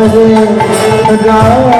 Ram